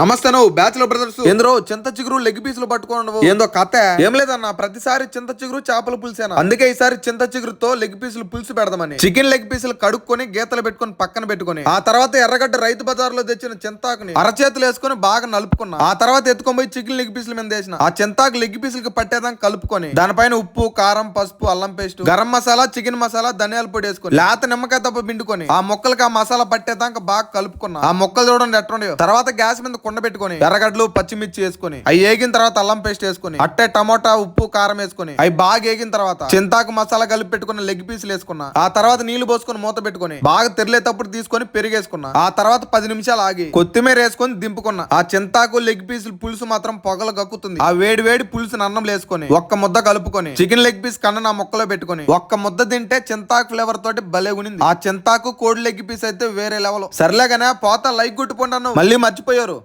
నమస్తే నువ్వు bachelor brothers. ఏంద్రో చింత చిగురు లెగ్ పీసులు పట్టుకోండు ఏందో కథ? ఏం లేదన్న ప్రతిసారి చింత చిగురు చేపల పులుసేనా? అందుకే ఈసారి చింత చిగురుతో లెగ్ పీసులు పులుసు పెడదామని. చికెన్ లెగ్ పీసులు కడుక్కొని గీతలు పెట్టుకొని పక్కన పెట్టుకొని. ఆ తర్వాత ఎర్రగడ్డ రైతు బజార్ తెచ్చిన చింతాకుని అరచేతులు వేసుకొని బాగా నలుపుకున్నా. ఆ తర్వాత ఎత్తుకొని పోయి చికెన్ లెగ్ పీసుల మీద వేసిన. ఆ చింతాకు లెగ్ పీసులకి పట్టేదాకా కలుపుకొని. దానిపైన ఉప్పు కారం పసుపు అల్లం పేస్ట్ గరం మసాలా చికెన్ మసాలా ధనియాల పొడి వేసుకొని. లేత నిమ్మకాయ తప్ప పిండుకొని. ఆ మొక్కలకి ఆ మసాలా పట్టేదాకా బాగా కలుపుకున్నా. ఆ మొక్కలు చూడండి ఎట్లుండయో తర్వాత గ్యాస్ మీద కుండ పెట్టుకుని ఎర్రగడ్డలు పచ్చిమిర్చి వేసుకొని అవి ఏగిన తర్వాత అల్లం పేస్ట్ వేసుకొని అట్టే టమోటా ఉప్పు కారం వేసుకొని అవి బాగా ఏగిన తర్వాత చింతాకు మసాలా కలిపి పెట్టుకున్న లెగ్ పీసులు వేసుకున్నా ఆ తర్వాత నీళ్ళు పోసుకొని మూత పెట్టుకొని బాగా తెరిలేటప్పుడు తీసుకొని పెరిగేసుకున్నా ఆ తర్వాత పది నిమిషాలు ఆగి కొత్తిమీర వేసుకొని దింపుకున్నా ఆ చింతాకు లెగ్ పీసులు పులుసు మాత్రం పొగలు గక్కుతుంది. ఆ వేడి వేడి పులుసు అన్నం లేసుకొని ఒక్క ముద్ద కలుపుకొని చికెన్ లెగ్ పీస్ కన్నా నా మొక్కలో పెట్టుకొని ఒక్క ముద్ద తింటే చింతాకు ఫ్లేవర్ తోటి భలే ఉనింది. ఆ చింతాకు కోడి లెగ్ పీస్ అయితే వేరే లెవెల్ సర్లేగానే పోతా లైక్ కొట్టుకున్నాను మళ్ళీ మర్చిపోయారు.